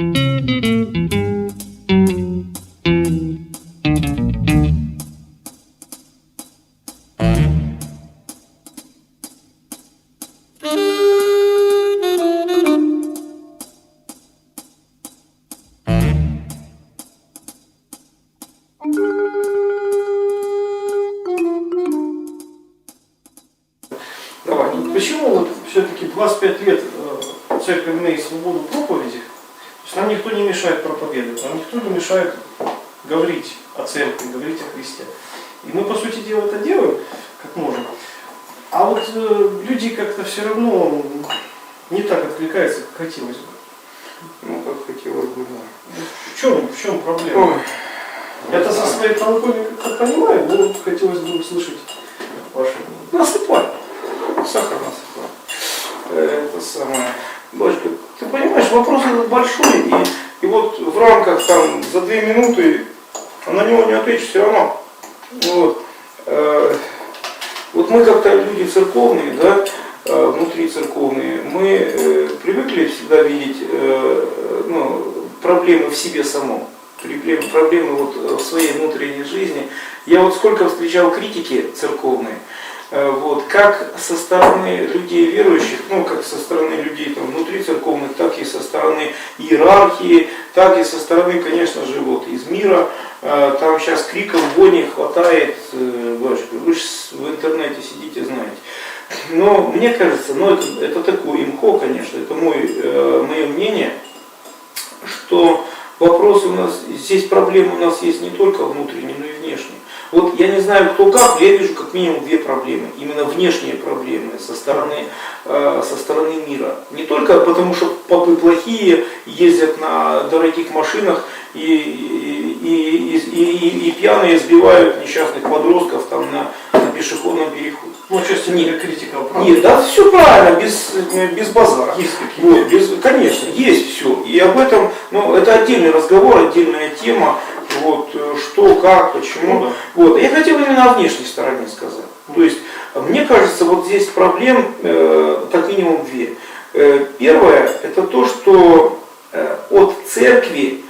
Ну почему вот все-таки 25 лет э, церковь имеет свободу проповеди, то есть нам никто не мешает проповедовать, нам никто не мешает говорить о церкви, говорить о Христе. И мы, по сути дела, это делаем, как можем. А вот э, люди как-то все равно не так откликаются, как хотелось бы. Ну, как хотелось бы, да. В чем, в чем проблема? Ой, Я-то со своей толкой как понимаю, но хотелось бы услышать ваше. Насыпай. Сахар насыпай. Э, Это самое. Дочка, ты понимаешь, вопрос этот большой, и, и вот в рамках там за две минуты на него не ответишь все равно. Вот. Э, Вот мы как-то люди церковные, да, э, внутри церковные, мы э, привыкли всегда видеть э, ну, проблемы в себе самом, проблемы, проблемы вот э, в своей внутренней жизни. Я вот сколько встречал критики церковные, э, вот, как со стороны людей верующих, ну, как со стороны людей там, внутри церковных, так и со стороны иерархии, так и со стороны, конечно же, вот, из мира. Э, Там сейчас криков вони хватает, вы же в интернете сидите, знаете. Но мне кажется, ну это, это такое имхо, конечно, это мой, мое мнение, вопрос у нас, здесь проблемы у нас есть не только внутренние, но и внешние. Вот я не знаю, кто как, но я вижу как минимум две проблемы. Именно внешние проблемы со стороны, э, со стороны мира. Не только потому, что попы плохие, ездят на дорогих машинах и, и, и, и, и- и пьяные сбивают несчастных подростков там на, на пешеходном переходе. Ну, не критика, а правда. Нет, да, все правильно, без, без базара. Есть какие-то. Вот, без, конечно, есть все. И об этом, ну, это отдельный разговор, отдельная тема. Вот, э, что, как, почему. Ну да. Вот. Я хотел именно о внешней стороне сказать. То есть, э, мне кажется, вот здесь проблем э, как минимум две. Э, первое, это то, что э, от церкви,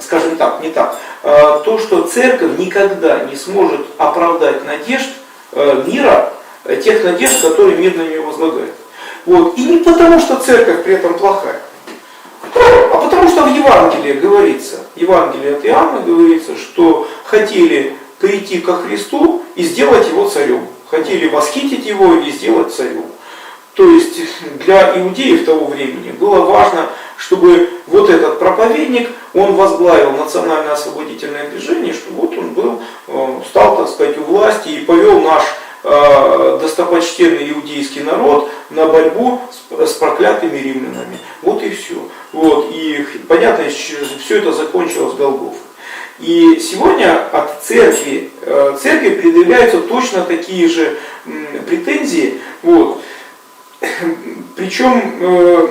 скажем так, не так, э, то, что церковь никогда не сможет оправдать надежд э, мира, э, тех надежд, которые мир на нее возлагает. Вот. И не потому, что церковь при этом плохая, а потому что в Евангелии говорится, Евангелие от Иоанна говорится, что хотели прийти ко Христу и сделать его царем. Хотели восхитить его и сделать царем. То есть для иудеев того времени было важно, чтобы вот этот проповедник, он возглавил национальное освободительное движение, чтобы вот он был, э, стал, так сказать, у власти и повел наш э, достопочтенный иудейский народ на борьбу с, с проклятыми римлянами. Вот и все. Вот. И понятно, все это закончилось Голгофой. И сегодня от церкви, э, церкви предъявляются точно такие же претензии. Вот. Причем, э,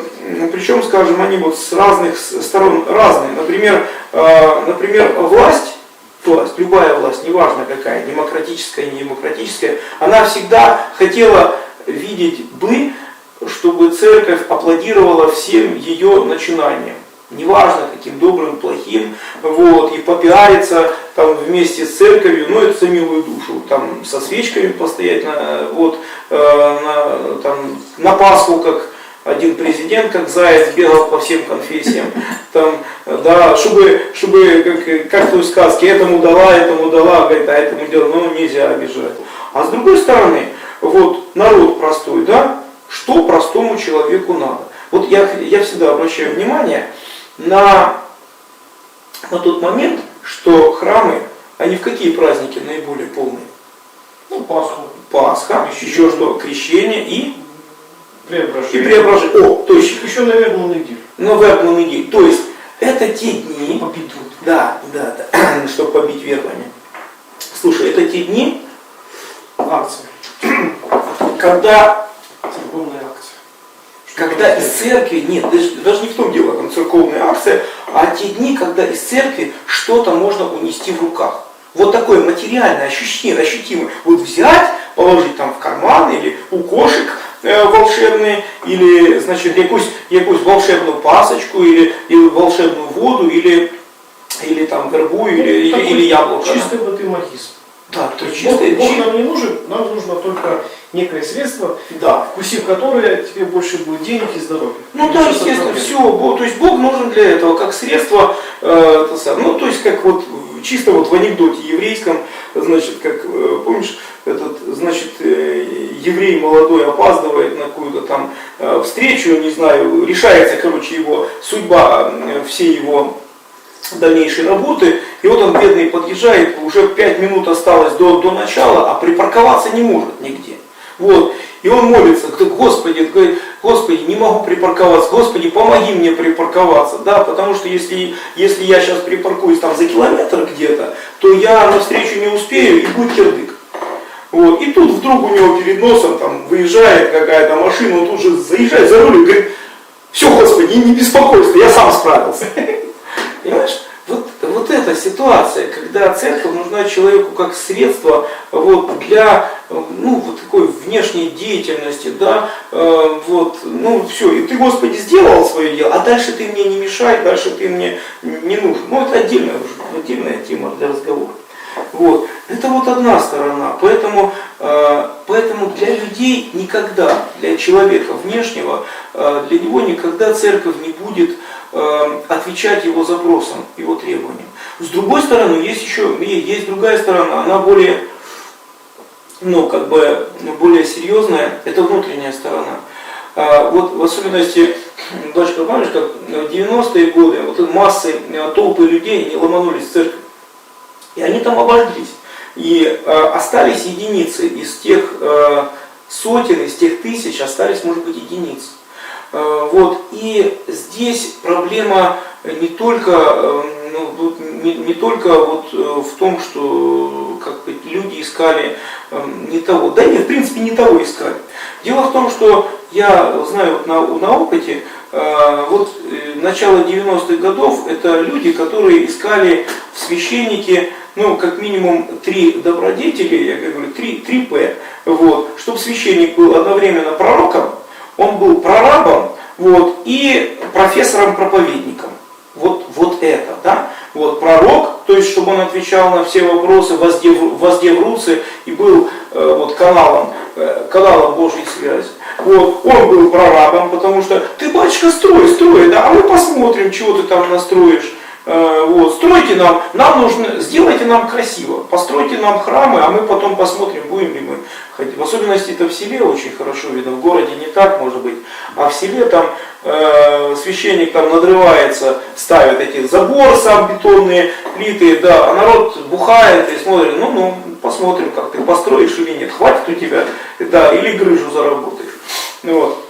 причем, скажем, они вот с разных сторон разные. Например, например, власть, власть, любая власть, неважно какая, демократическая, не демократическая, она всегда хотела видеть бы, чтобы церковь аплодировала всем ее начинаниям. Неважно, каким добрым, плохим, вот, и попиариться там вместе с церковью, ну это за милую душу, там со свечками постоять на, вот, э, на, там, на Пасху, как один президент, как заяц, бегал по всем конфессиям, там, да, чтобы, чтобы как, как в той сказке, этому дала, этому дала, говорит, а этому дело, ну нельзя обижать. А с другой стороны, вот народ простой, да, что простому человеку надо? Вот я, я всегда обращаю внимание на, на тот момент, что храмы, они в какие праздники наиболее полные? Ну, Пасху, Пасха, еще что, крещение и, и преображение. преображение. О, точно, Еще, наверное, неделю. Новый недель. То есть, это те дни, Побить труд. да, да, да, чтобы побить верхами. Слушай, это те дни, Акция. когда Церковная акция. Когда из церкви, нет, даже, даже не в том дело, там церковная акция, а те дни, когда из церкви что-то можно унести в руках. Вот такое материальное ощущение, ощутимое. Вот взять, положить там в карман или у кошек волшебные, или, значит, якусь, якусь волшебную пасочку, или, или волшебную воду, или, или там вербу, или, или, Такой или яблоко. Чистый батымахизм. Да, то есть Бог, чистое, Бог нам не нужен, нам нужно только некое средство, да. вкусив которое тебе больше будет денег и здоровья. Ну И да, естественно, все. То есть Бог нужен для этого как средство, э, ну то есть как вот чисто вот в анекдоте еврейском, значит, как э, помнишь, этот, значит, э, еврей молодой опаздывает на какую-то там э, встречу, не знаю, решается, короче, его судьба, э, всей его дальнейшей работы, и вот он бедный подъезжает, уже 5 минут осталось до, до начала, а припарковаться не может нигде. Вот. И он молится, Господи, говорит, Господи, не могу припарковаться, Господи, помоги мне припарковаться, да, потому что если, если я сейчас припаркуюсь там за километр где-то, то я навстречу не успею и будет кирдык. Вот. И тут вдруг у него перед носом там выезжает какая-то машина, он тут же заезжает за руль и говорит, все, Господи, не беспокойся, я сам справился. Понимаешь? Вот, вот эта ситуация, когда церковь нужна человеку как средство вот, для ну, вот такой внешней деятельности, да, э, вот, ну все, и ты, Господи, сделал свое дело, а дальше ты мне не мешай, дальше ты мне не нужен. Ну, это отдельная, уже, отдельная тема для разговора. Вот. Это вот одна сторона. Поэтому, э, поэтому для людей никогда, для человека внешнего, э, для него никогда церковь не будет э, отвечать его запросам, его требованиям. С другой стороны, есть еще есть другая сторона, она более, ну, как бы, более серьезная, это внутренняя сторона. А, вот в особенности, дочка, помнишь, как в 90-е годы вот массы, толпы людей не ломанулись в церковь. И они там обожглись. И э, остались единицы из тех э, сотен, из тех тысяч, остались, может быть, единицы. Э, вот. И здесь проблема не только, э, ну, не, не только вот э, в том, что как бы, люди искали э, не того. Да нет, в принципе, не того искали. Дело в том, что я знаю вот на, на опыте, э, вот э, начало 90-х годов, это люди, которые искали в священнике ну, как минимум три добродетели, я говорю, три, три П, вот, чтобы священник был одновременно пророком, он был прорабом, вот, и профессором-проповедником. Вот, вот это, да? Вот пророк, то есть, чтобы он отвечал на все вопросы, воздев, воздев руцы и был э, вот каналом, э, каналом Божьей связи. Вот, он был прорабом, потому что ты, батюшка, строй, строй, да, а мы посмотрим, чего ты там настроишь. Э, вот, стройте нам, нам нужно, сделайте нам красиво, постройте нам храмы, а мы потом посмотрим, будем ли мы ходить. В особенности это в селе очень хорошо видно, в городе не так может быть, а в селе там э, священник там надрывается, ставит эти забор сам бетонные плиты, да, а народ бухает и смотрит, ну, ну, посмотрим, как ты построишь или нет, хватит у тебя, да, или грыжу заработаешь. Вот.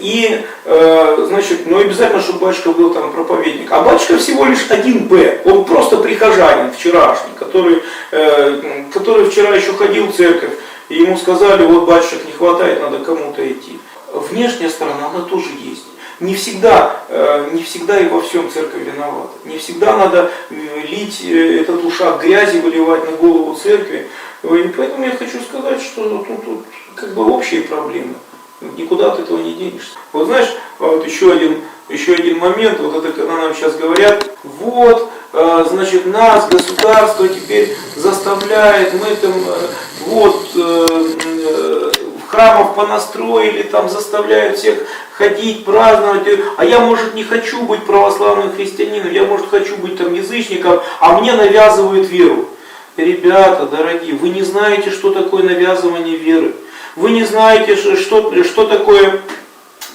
И, э, значит, ну обязательно, чтобы батюшка был там проповедник. А батюшка всего лишь один Б. Он просто прихожанин вчерашний, который, э, который вчера еще ходил в церковь. И ему сказали, вот батюшек не хватает, надо кому-то идти. Внешняя сторона, она тоже есть. Не всегда, э, не всегда и во всем церковь виновата. Не всегда надо э, лить э, этот ушаг грязи, выливать на голову церкви. И поэтому я хочу сказать, что тут, тут как бы общие проблемы. Никуда от этого не денешься. Вот знаешь, вот еще один, еще один момент, вот это когда нам сейчас говорят, вот, э, значит, нас государство теперь заставляет, мы там, э, вот, э, храмов понастроили, там заставляют всех ходить, праздновать, а я, может, не хочу быть православным христианином, я, может, хочу быть там язычником, а мне навязывают веру. Ребята, дорогие, вы не знаете, что такое навязывание веры. Вы не знаете, что, что такое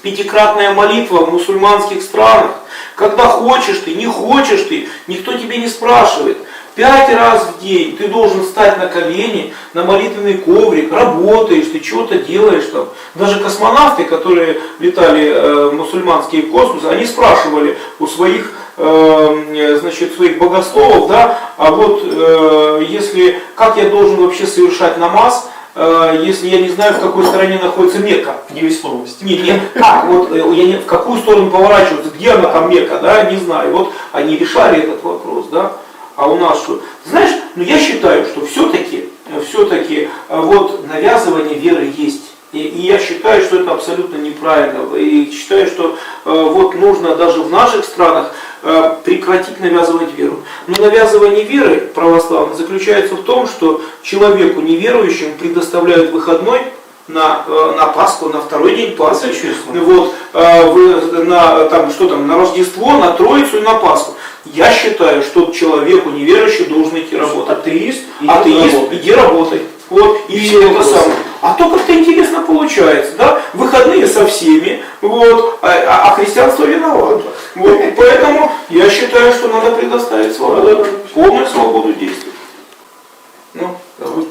пятикратная молитва в мусульманских странах. Когда хочешь ты, не хочешь ты, никто тебе не спрашивает. Пять раз в день ты должен встать на колени, на молитвенный коврик, работаешь, ты что-то делаешь там. Даже космонавты, которые летали э, в мусульманские космосы, они спрашивали у своих э, значит, своих богословов, да, а вот э, если, как я должен вообще совершать намаз, Э, если я не знаю, в какой стороне находится Мекка. Невесомость. Нет, нет, как, вот, э, я не, в какую сторону поворачиваться, где она там Мекка, да, не знаю. Вот они решали этот вопрос, да. А у нас что? Знаешь, ну я считаю, что все-таки, все-таки э, вот навязывание веры есть. И, и я считаю, что это абсолютно неправильно. И считаю, что э, вот нужно даже в наших странах э, прекратить навязывать веру. Но навязывание веры православной заключается в том, что человеку неверующему предоставляют выходной на, э, на Пасху, на второй день Пасхи, вот, э, на, там, что там, на Рождество, на Троицу и на Пасху. Я считаю, что человеку неверующему должен идти работать. Атеист, Атеист, иди работай. Вот, и это самое. А то как-то интересно получается, да? Выходные со всеми, вот, а, а- а христианство виновато. Вот, поэтому я считаю, что надо предоставить свободу, полную свободу действий. Ну, давай.